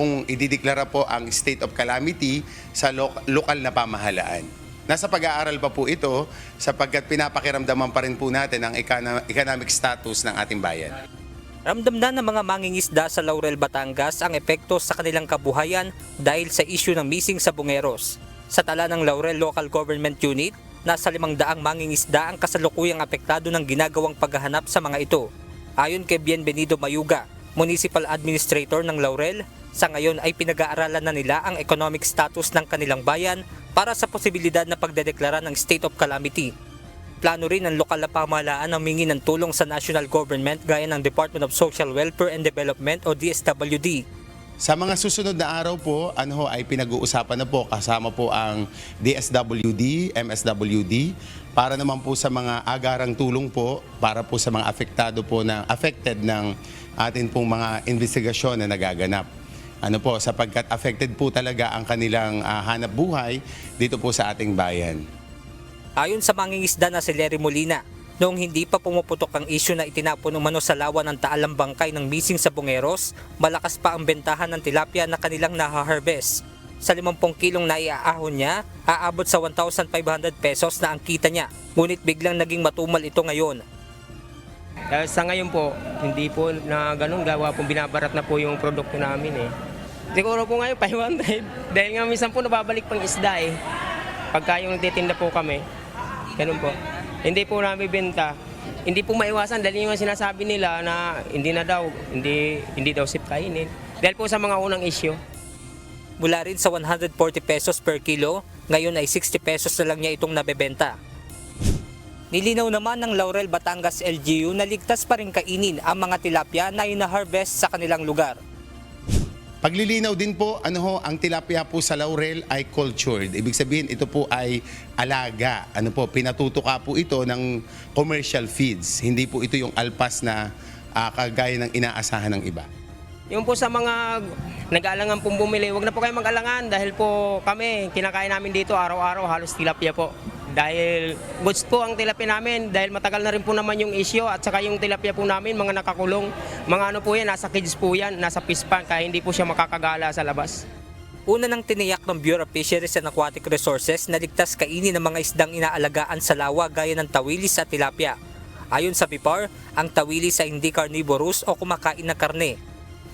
kung idideklara po ang state of calamity sa lo- lokal na pamahalaan. Nasa pag-aaral pa po ito sapagkat pinapakiramdaman pa rin po natin ang econo- economic status ng ating bayan. Ramdam na ng mga mangingisda sa Laurel, Batangas ang epekto sa kanilang kabuhayan dahil sa isyu ng missing sa bungeros. Sa tala ng Laurel Local Government Unit, nasa limang daang mangingisda ang kasalukuyang apektado ng ginagawang paghahanap sa mga ito. Ayon kay Bienvenido Mayuga, Municipal Administrator ng Laurel, sa ngayon ay pinag-aaralan na nila ang economic status ng kanilang bayan para sa posibilidad na pagdedeklara ng state of calamity. Plano rin ng lokal na pamahalaan na humingi ng tulong sa national government gaya ng Department of Social Welfare and Development o DSWD. Sa mga susunod na araw po, ano ho, ay pinag-uusapan na po kasama po ang DSWD, MSWD para naman po sa mga agarang tulong po para po sa mga apektado po ng affected ng atin pong mga investigasyon na nagaganap. Ano po, sapagkat affected po talaga ang kanilang ah, hanap buhay dito po sa ating bayan. Ayon sa mangingisda na si Lery Molina, noong hindi pa pumuputok ang isyu na itinapon umano sa lawa ng taalang bangkay ng missing sa Bungeros, malakas pa ang bentahan ng tilapia na kanilang nahaharvest. Sa 50 kilong naiaahon niya, aabot sa 1,500 pesos na ang kita niya. Ngunit biglang naging matumal ito ngayon. Dahil sa ngayon po, hindi po na ganun gawa po binabarat na po yung produkto namin eh. Siguro po ngayon 500 dahil nga minsan po nababalik pang isda eh. Pagka yung nagtitinda po kami, ganun po. Hindi po namin benta. Hindi po maiwasan dahil yung sinasabi nila na hindi na daw, hindi, hindi daw sip kainin. Dahil po sa mga unang issue. Mula rin sa 140 pesos per kilo, ngayon ay 60 pesos na lang niya itong nabebenta. Nilinaw naman ng Laurel Batangas LGU na ligtas pa rin kainin ang mga tilapia na ina-harvest sa kanilang lugar. Paglilinaw din po, ano ho, ang tilapia po sa laurel ay cultured. Ibig sabihin, ito po ay alaga. Ano po, pinatutuka po ito ng commercial feeds. Hindi po ito yung alpas na ah, kagaya ng inaasahan ng iba. Yung po sa mga nag-aalangan pong bumili, huwag na po kayo mag-alangan dahil po kami, kinakain namin dito araw-araw halos tilapia po. Dahil goods po ang tilapia namin dahil matagal na rin po naman yung issue at saka yung tilapia po namin mga nakakulong. Mga ano po yan, nasa kids po yan, nasa fish pan kaya hindi po siya makakagala sa labas. Una nang tiniyak ng Bureau of Fisheries and Aquatic Resources na ligtas kainin ng mga isdang inaalagaan sa lawa gaya ng tawilis at tilapia. Ayon sa BIPAR, ang tawilis ay hindi carnivorous o kumakain ng karne.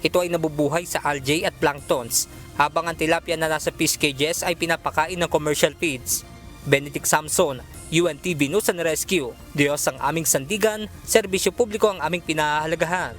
Ito ay nabubuhay sa algae at planktons, habang ang tilapia na nasa fish cages ay pinapakain ng commercial feeds. Benedict Samson, UNTV News and Rescue. Diyos ang aming sandigan, serbisyo publiko ang aming pinahahalagahan.